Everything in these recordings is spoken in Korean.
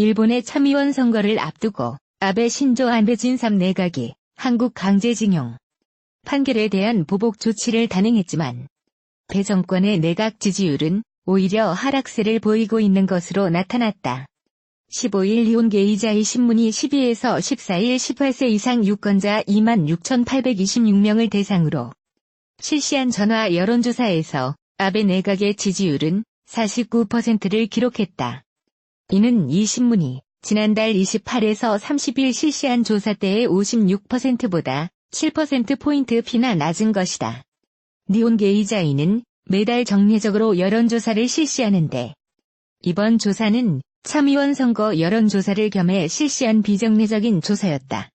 일본의 참의원 선거를 앞두고 아베 신조 안배 진삼 내각이 한국 강제징용 판결에 대한 보복 조치를 단행했지만 배 정권의 내각 지지율은 오히려 하락세를 보이고 있는 것으로 나타났다. 15일 리온게이자이 신문이 12에서 14일 18세 이상 유권자 26,826명을 대상으로 실시한 전화 여론조사에서 아베 내각의 지지율은 49%를 기록했다. 이는 이 신문이 지난달 28에서 30일 실시한 조사 때의 56%보다 7%포인트 피나 낮은 것이다. 니온 게이자이는 매달 정례적으로 여론조사를 실시하는데 이번 조사는 참의원 선거 여론조사를 겸해 실시한 비정례적인 조사였다.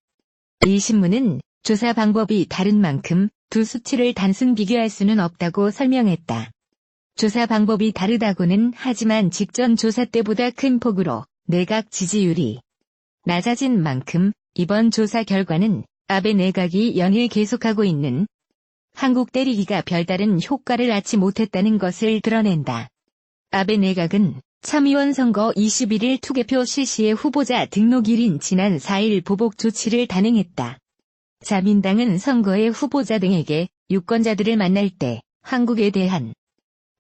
이 신문은 조사 방법이 다른 만큼 두 수치를 단순 비교할 수는 없다고 설명했다. 조사 방법이 다르다고는 하지만 직전 조사 때보다 큰 폭으로 내각 지지율이 낮아진 만큼 이번 조사 결과는 아베 내각이 연일 계속하고 있는 한국 때리기가 별다른 효과를 낳지 못했다는 것을 드러낸다. 아베 내각은 참의원 선거 21일 투개표 실시의 후보자 등록일인 지난 4일 보복 조치를 단행했다. 자민당은 선거의 후보자 등에게 유권자들을 만날 때 한국에 대한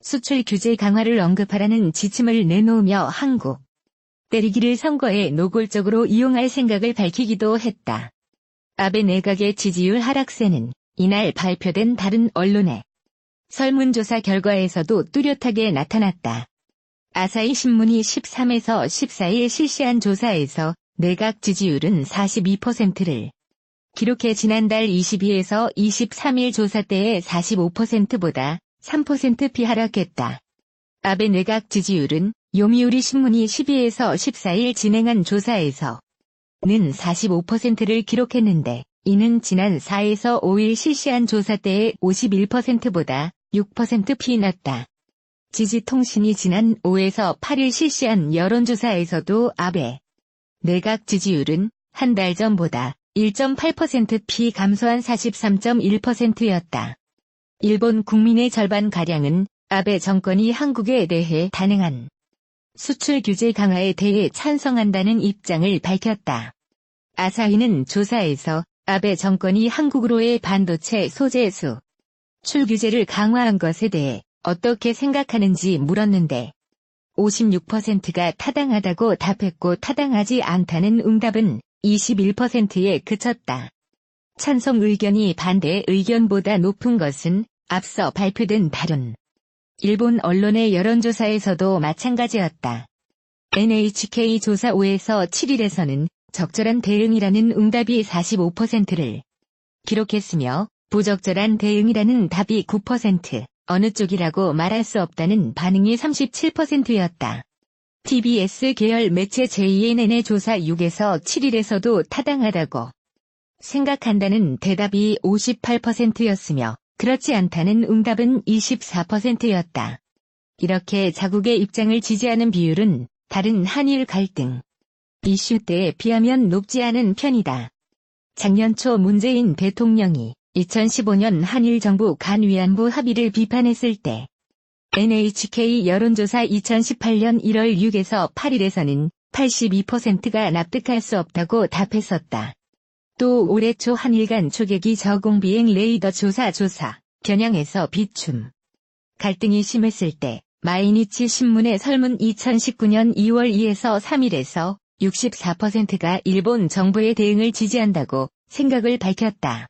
수출 규제 강화를 언급하라는 지침을 내놓으며 한국 때리기를 선거에 노골적으로 이용할 생각을 밝히기도 했다. 아베 내각의 지지율 하락세는 이날 발표된 다른 언론의 설문조사 결과에서도 뚜렷하게 나타났다. 아사히 신문이 13에서 14일 실시한 조사에서 내각 지지율은 42%를 기록해 지난달 22에서 23일 조사 때의 45%보다 3%피 하락했다. 아베 내각 지지율은 요미우리 신문이 12에서 14일 진행한 조사에서 는 45%를 기록했는데 이는 지난 4에서 5일 실시한 조사 때의 51%보다 6%피 낮다. 지지통신이 지난 5에서 8일 실시한 여론조사에서도 아베 내각 지지율은 한 달 전보다 1.8%피 감소한 43.1%였다. 일본 국민의 절반가량은 아베 정권이 한국에 대해 단행한 수출 규제 강화에 대해 찬성한다는 입장을 밝혔다. 아사히는 조사에서 아베 정권이 한국으로의 반도체 소재 수 출 규제를 강화한 것에 대해 어떻게 생각하는지 물었는데 56%가 타당하다고 답했고 타당하지 않다는 응답은 21%에 그쳤다. 찬성 의견이 반대 의견보다 높은 것은 앞서 발표된 다른 일본 언론의 여론조사에서도 마찬가지였다. NHK 조사 5에서 7일에서는 적절한 대응이라는 응답이 45%를 기록했으며 부적절한 대응이라는 답이 9%, 어느 쪽이라고 말할 수 없다는 반응이 37%였다. TBS 계열 매체 JNN의 조사 6에서 7일에서도 타당하다고 생각한다는 대답이 58%였으며 그렇지 않다는 응답은 24%였다. 이렇게 자국의 입장을 지지하는 비율은 다른 한일 갈등 이슈 때에 비하면 높지 않은 편이다. 작년 초 문재인 대통령이 2015년 한일 정부 간 위안부 합의를 비판했을 때 NHK 여론조사 2018년 1월 6에서 8일에서는 82%가 납득할 수 없다고 답했었다. 또 올해 초 한일 간 초계기 저공 비행 레이더 조사 조사 겨냥해서 비춤 갈등이 심했을 때 마이니치 신문의 설문 2019년 2월 2에서 3일에서 64%가 일본 정부의 대응을 지지한다고 생각을 밝혔다.